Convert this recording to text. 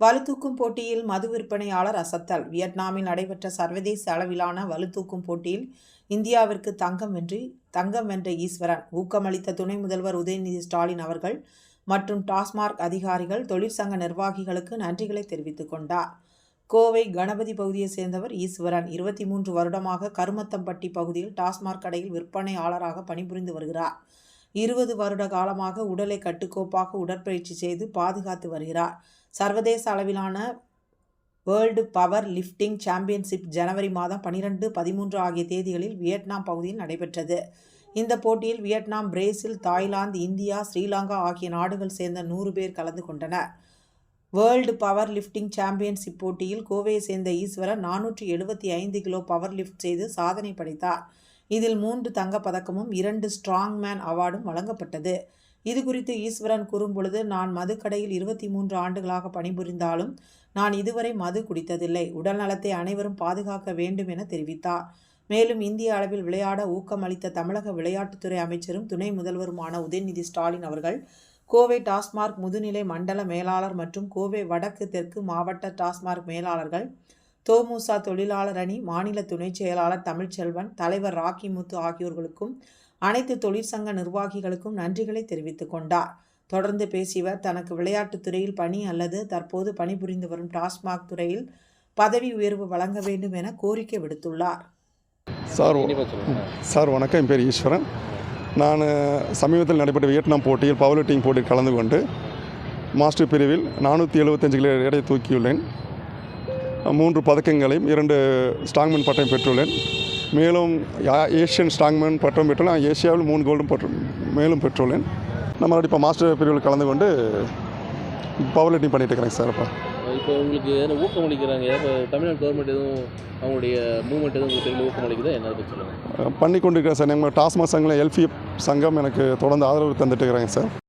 வலுதூக்கும் போட்டியில் மது விற்பனையாளர் அசத்தல். வியட்நாமில் நடைபெற்ற சர்வதேச அளவிலான வலுதூக்கும் போட்டியில் இந்தியாவிற்கு தங்கம் வென்று தங்கம் வென்ற ஈஸ்வரன் ஊக்கமளித்த துணை முதல்வர் உதயநிதி ஸ்டாலின் அவர்கள் மற்றும் டாஸ்மார்க் அதிகாரிகள் தொழிற்சங்க நிர்வாகிகளுக்கு நன்றிகளை தெரிவித்துக் கொண்டார். கோவை கணபதி பகுதியைச் சேர்ந்தவர் ஈஸ்வரன். இருபத்தி மூன்று வருடமாக கருமத்தம்பட்டி பகுதியில் டாஸ்மார்க் கடையில் விற்பனையாளராக பணிபுரிந்து வருகிறார். இருபது வருட காலமாக உடலை கட்டுக்கோப்பாக உடற்பயிற்சி செய்து பாதுகாத்து வருகிறார். சர்வதேச அளவிலான வேர்ல்டு பவர் லிஃப்டிங் சாம்பியன்ஷிப் ஜனவரி மாதம் பனிரெண்டு பதிமூன்று ஆகிய தேதிகளில் வியட்நாம் பகுதியில் நடைபெற்றது. இந்த போட்டியில் Vietnam Brazil Thailand India Sri Lanka ஆகிய நாடுகள் சேர்ந்த நூறு பேர் கலந்து கொண்டனர். வேர்ல்டு பவர் லிஃப்டிங் சாம்பியன்ஷிப் போட்டியில் கோவையை சேர்ந்த ஈஸ்வரன் நானூற்றி எழுபத்தி ஐந்து கிலோ பவர் லிஃப்ட் செய்து சாதனை படைத்தார். இதில் மூன்று தங்கப்பதக்கமும் இரண்டு ஸ்ட்ராங்மேன் அவார்டும் வழங்கப்பட்டது. இது குறித்து ஈஸ்வரன் கூறும்பொழுது நான் மதுக்கடையில் இருபத்தி மூன்று ஆண்டுகளாக பணிபுரிந்தாலும் நான் இதுவரை மது குடித்ததில்லை. உடல் நலத்தை அனைவரும் பாதுகாக்க வேண்டும் என தெரிவித்தார். மேலும் இந்திய அளவில் விளையாட ஊக்கமளித்த தமிழக விளையாட்டுத்துறை அமைச்சரும் துணை முதல்வருமான உதயநிதி ஸ்டாலின் அவர்கள் கோவை டாஸ்மார்க் முதுநிலை மண்டல மேலாளர் மற்றும் கோவை வடக்கு தெற்கு மாவட்ட டாஸ்மார்க் மேலாளர்கள் தோமுசா தொழிலாளர் அணி மாநில துணைச் செயலாளர் தமிழ்ச்செல்வன் தலைவர் ராக்கி முத்து ஆகியோர்களுக்கும் அனைத்து தொழிற்சங்க நிர்வாகிகளுக்கும் நன்றிகளை தெரிவித்துக் கொண்டார். தொடர்ந்து பேசியவர் தனக்கு விளையாட்டுத் துறையில் பணி அல்லது தற்போது பணிபுரிந்து வரும் டாஸ்மாக் துறையில் பதவி உயர்வு வழங்க வேண்டும் என கோரிக்கை விடுத்துள்ளார். சார் சார் வணக்கம். என் பேர் ஈஸ்வரன். நான் சமீபத்தில் நடைபெற்ற வியட்நாம் போட்டியில் பவர் லிஃப்டிங் போட்டியில் கலந்து கொண்டு மாஸ்டர் பிரிவில் நானூற்றி எழுபத்தஞ்சு கிலோ எடை தூக்கியுள்ளேன். மூன்று பதக்கங்களையும் இரண்டு ஸ்ட்ராங்மேன் பட்டம் பெற்றுள்ளேன். மேலும் ஏஷியன் ஸ்ட்ராங்மேன் பட்டம் பெற்றுள்ளேன். ஏசியாவில் மூணு கோல்டும் பட்டம் மேலும் பெற்றுள்ளேன். நம்ம மறுபடியும் இப்போ மாஸ்டர் பிரிவில் கலந்து கொண்டு பவர் லிஃப்டிங் பண்ணிட்டு இருக்கிறேன் சார் இப்போ இப்போ உங்களுக்கு எதனா ஊக்கம் அளிக்கிறாங்க? இப்போ தமிழ்நாடு கவர்மெண்ட் எதுவும் அவங்களுடைய மூவ்மெண்ட் எதுவும் உங்களுக்கு தெரியல ஊக்கம் அளிக்குதா? என்ன சொல்லுங்கள் பண்ணி கொண்டிருக்கிறேன் சார் நம்ம டாஸ்மாக் சங்கம் எல்ஃபி சங்கம் எனக்கு தொடர்ந்து ஆதரவு தந்துட்டு இருக்கிறாங்க சார்.